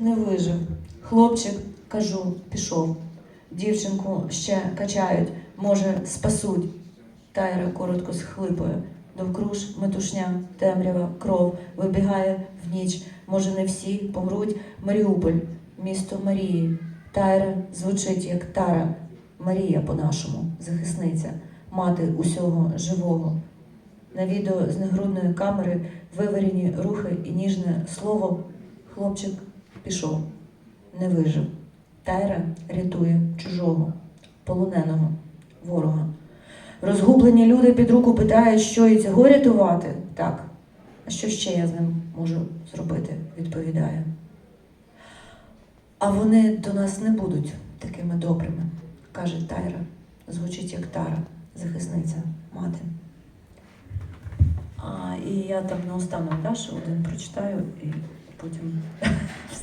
Не вижив. Хлопчик, кажу, пішов. Дівчинку ще качають, може, спасуть. Тайра коротко схлипує. Довкруж метушня, темрява, кров вибігає в ніч. Може, не всі помруть. Маріуполь, місто Марії. Тайра звучить як Тара. Марія по-нашому, захисниця, мати усього живого. На відео з нагрудної камери виверені рухи і ніжне слово. Хлопчик пішов, не вижив. Тайра рятує чужого, полоненого, ворога. Розгублені люди під руку питають, що і цього рятувати. Так. А що ще я з ним можу зробити? відповідає. А вони до нас не будуть такими добрими, каже Тайра. Звучить як Тара, захисниця, мати. А, і я там наостанок Дашу один прочитаю і потім